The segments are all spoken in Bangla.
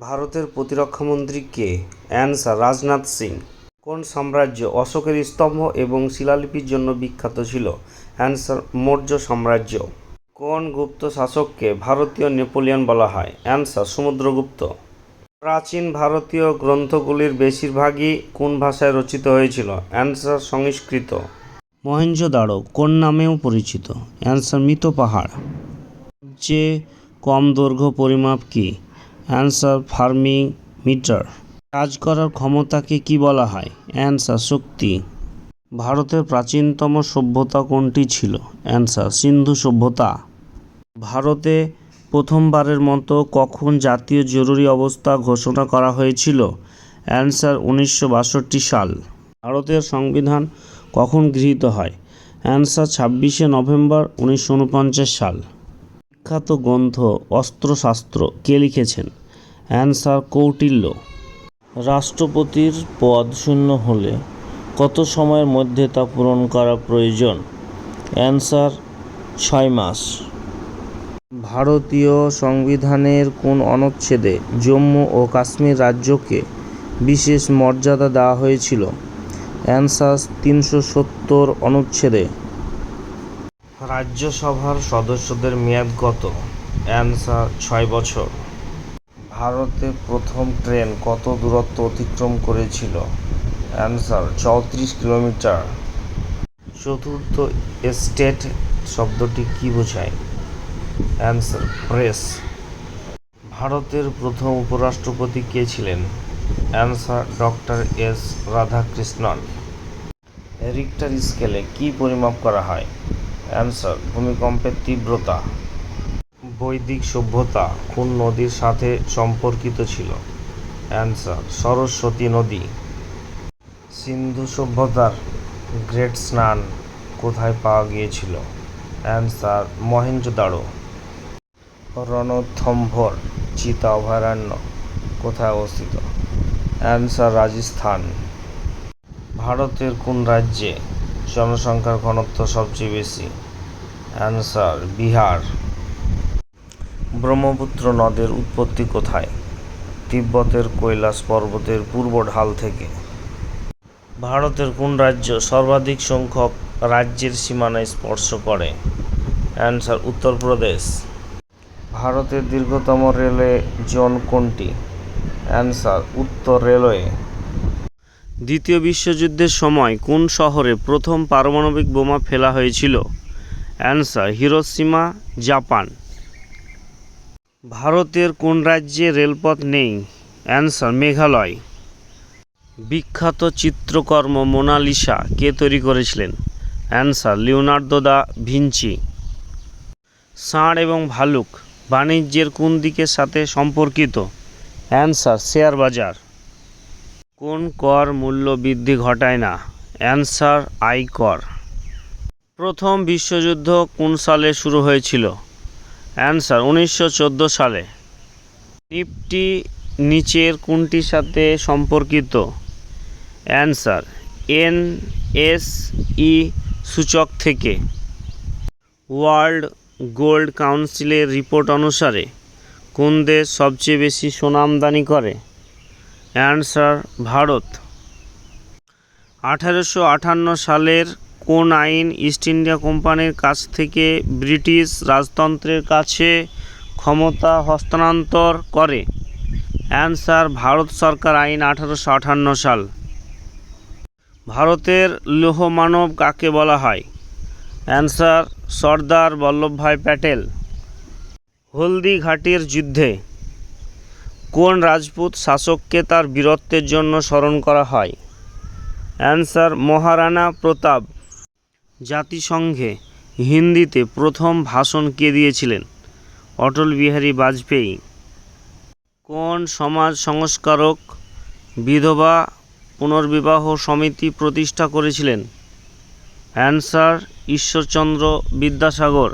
ভারতের প্রতিরক্ষামন্ত্রী কে? অ্যান্সার রাজনাথ সিং। কোন সাম্রাজ্য অশোকের স্তম্ভ এবং শিলালিপির জন্য বিখ্যাত ছিল? অ্যান্সার মৌর্য সাম্রাজ্য। কোন গুপ্ত শাসককে ভারতীয় নেপোলিয়ন বলা হয়? অ্যান্সার সমুদ্রগুপ্ত প্রাচীন ভারতীয় গ্রন্থগুলির বেশিরভাগই কোন ভাষায় রচিত হয়েছিল? অ্যান্সার সংস্কৃত। মহেঞ্জোদাড়ো কোন নামেও পরিচিত? অ্যান্সার মৃত পাহাড়। সবচেয়ে কম দৈর্ঘ্য পরিমাপ কি? Answer fermi metre. কাজ করার ক্ষমতাকে কি বলা হয়? অ্যান্সার শক্তি। ভারতের প্রাচীনতম সভ্যতা কোনটি ছিল? অ্যান্সার, সিন্ধু সভ্যতা। ভারতে প্রথমবারের মতো কখন জাতীয় জরুরি অবস্থা ঘোষণা করা হয়েছিল? অ্যান্সার উনিশশো বাষট্টি সাল। ভারতের সংবিধান কখন গৃহীত হয়? অ্যান্সার ছাব্বিশে নভেম্বর উনিশশো উনপঞ্চাশ সাল। বিখ্যাত গ্রন্থ অস্ত্রশাস্ত্র কে লিখেছেন? অ্যান্সার কৌটিল্য। রাষ্ট্রপতির পদ শূন্য হলে কত সময়ের মধ্যে তা পূরণ করা প্রয়োজন? অ্যান্সার, ছয় মাস। ভারতীয় সংবিধানের কোন অনুচ্ছেদে জম্মু ও কাশ্মীর রাজ্যকে বিশেষ মর্যাদা দেওয়া হয়েছিল? অ্যান্সার, তিনশো সত্তর অনুচ্ছেদে। রাজ্যসভার সদস্যদের মেয়াদ কত? অ্যান্সার, ছয় বছর। ভারতে প্রথম ট্রেন কত দূরত্ব অতিক্রম করেছিল? অ্যান্সার, চৌত্রিশ কিলোমিটার। চতুর্থ এস্টেট শব্দটি কী বোঝায়? Answer, press. ভারতের প্রথম উপরাষ্ট্রপতি কে ছিলেন? Answer, doctor S Radhakrishnan. Richter স্কেলে কি পরিমাপ করা হয়? অ্যান্সার, ভূমিকম্পের তীব্রতা। বৈদিক সভ্যতা কোন নদীর সাথে সম্পর্কিত ছিল? অ্যান্সার সরস্বতী নদী। সিন্ধু সভ্যতার গ্রেট স্নান কোথায় পাওয়া গিয়েছিল? অ্যান্সার মহেঞ্জোদাড়ো রণথম্ভর চিতা অভয়ারণ্য কোথায় অবস্থিত? অ্যান্সার রাজস্থান। ভারতের কোন রাজ্যে জনসংখ্যার ঘনত্ব সবচেয়ে বেশি? অ্যান্সার বিহার। ব্রহ্মপুত্র নদের উৎপত্তি কোথায়? তিব্বতের কৈলাস পর্বতের পূর্ব ঢাল থেকে। ভারতের কোন রাজ্য সর্বাধিক সংখ্যক রাজ্যের সীমানায় স্পর্শ করে? অ্যান্সার, উত্তরপ্রদেশ। ভারতের দীর্ঘতম রেলওয়ে জোন কোনটি? Answer, Uttar railway. দ্বিতীয় বিশ্বযুদ্ধের সময় কোন শহরে প্রথম পারমাণবিক বোমা ফেলা হয়েছিল? Answer, Hiroshima, Japan. ভারতের কোন রাজ্যে রেলপথ নেই? অ্যান্সার মেঘালয়। বিখ্যাত চিত্রকর্ম মোনালিসা, কে তৈরি করেছিলেন? Answer Leonardo da Vinci. ষাঁড় এবং ভালুক, বাণিজ্যের কোন দিকের সাথে সম্পর্কিত? অ্যান্সার শেয়ার বাজার। কোন কর মূল্য বৃদ্ধি ঘটায় না? অ্যান্সার আয়কর। প্রথম বিশ্বযুদ্ধ কোন সালে শুরু হয়েছিল? অ্যান্সার উনিশশো চোদ্দ সালে। নিফটি নিচের কোনটির সাথে সম্পর্কিত? অ্যান্সার এন এস ই সূচক থেকে। ওয়ার্ল্ড গোল্ড কাউন্সিলের রিপোর্ট অনুসারে কোন দেশ সবচেয়ে বেশি সোনা আমদানি করে? অ্যান্সার ভারত। আঠারোশো আটান্ন সালের কোন আইন ইস্ট ইন্ডিয়া কোম্পানির কাছ থেকে ব্রিটিশ রাজতন্ত্রের কাছে ক্ষমতা হস্তান্তর করে? অ্যান্সার, ভারত সরকার আইন আঠারোশো আটান্ন সাল। ভারতের লৌহমানব কাকে বলা হয়? অ্যান্সার, সর্দার বল্লভভাই প্যাটেল। হলদি ঘাটির যুদ্ধে কোন রাজপুত শাসককে তার বীরত্বের জন্য স্মরণ করা হয়? অ্যান্সার, মহারানা প্রতাপ। জাতিসংঘে হিন্দিতে প্রথম ভাষণ কে দিয়েছিলেন? অটল বিহারী বাজপেয়ী। কোন সমাজ সংস্কারক বিধবা পুনর্বিবাহ সমিতি প্রতিষ্ঠা করেছিলেন? অ্যান্সার ঈশ্বরচন্দ্র বিদ্যাসাগর।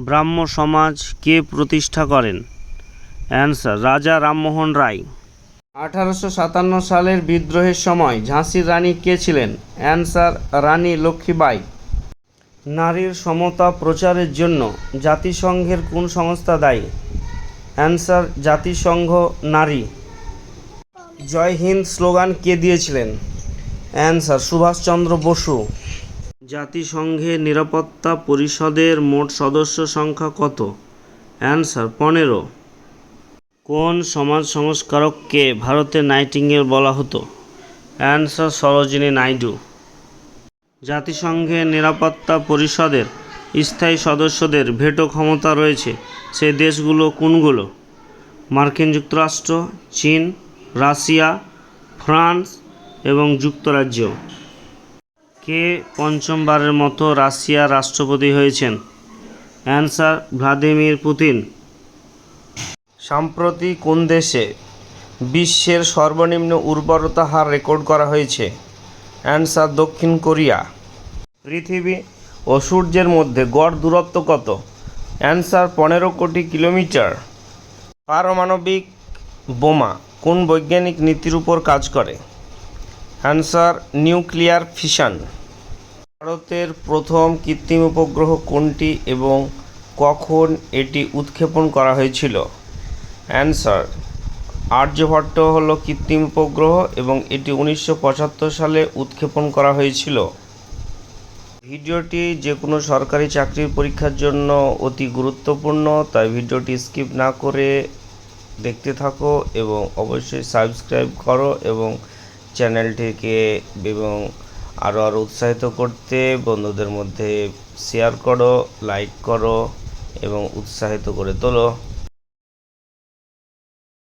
ব্রাহ্ম সমাজ কে প্রতিষ্ঠা করেন? অ্যান্সার রাজা রামমোহন রায়। আঠারোশো সাতান্ন সালের বিদ্রোহের সময় ঝাঁসির রানী কে ছিলেন? অ্যান্সার রানী লক্ষ্মীবাই নারীর সমতা প্রচারের জন্য জাতিসংঘের কোন সংস্থা দায়ী? অ্যান্সার, জাতিসংঘ নারী। জয় হিন্দ স্লোগান কে দিয়েছিলেন? অ্যান্সার, সুভাষচন্দ্র বসু। জাতিসংঘের নিরাপত্তা পরিষদের মোট সদস্য সংখ্যা কত? অ্যান্সার, পনেরো। কোন সমাজ সংস্কারককে ভারতের নাইটিঙ্গেল বলা হতো? অ্যান্সার সরোজিনী নাইডু। জাতিসংঘের নিরাপত্তা পরিষদের স্থায়ী সদস্যদের ভেটো ক্ষমতা রয়েছে সেই দেশগুলো কোনগুলো? মার্কিন যুক্তরাষ্ট্র, চীন, রাশিয়া, ফ্রান্স এবং যুক্তরাজ্য। কে পঞ্চমবারের মতো রাশিয়ার রাষ্ট্রপতি হয়েছেন? Answer Vladimir Putin. সম্প্রতি কোন দেশে বিশ্বের সর্বনিম্ন উর্বরতা হার রেকর্ড করা হয়েছে? অ্যান্সার দক্ষিণ কোরিয়া। পৃথিবী ও সূর্যের মধ্যে গড় দূরত্ব কত? অ্যান্সার পনেরো কোটি কিলোমিটার। পারমাণবিক বোমা কোন বৈজ্ঞানিক নীতির উপর কাজ করে? Answer nuclear fission. ভারতের প্রথম কৃত্রিম উপগ্রহ কোনটি এবং কখন এটি উৎক্ষেপণ করা হয়েছিল? অ্যান্সার আর্যভট্ট হলো কৃত্রিম উপগ্রহ এবং এটি উনিশশো পঁচাত্তর সালে উৎক্ষেপণ করা হয়েছিল। ভিডিওটি যে কোনো সরকারি চাকরির পরীক্ষার জন্য অতি গুরুত্বপূর্ণ, তাই ভিডিওটি স্কিপ না করে দেখতে থাকো এবং অবশ্যই সাবস্ক্রাইব করো এবং চ্যানেলটিকে এবং আরও আরও উৎসাহিত করতে বন্ধুদের মধ্যে শেয়ার করো, লাইক করো এবং উৎসাহিত করে তোলো।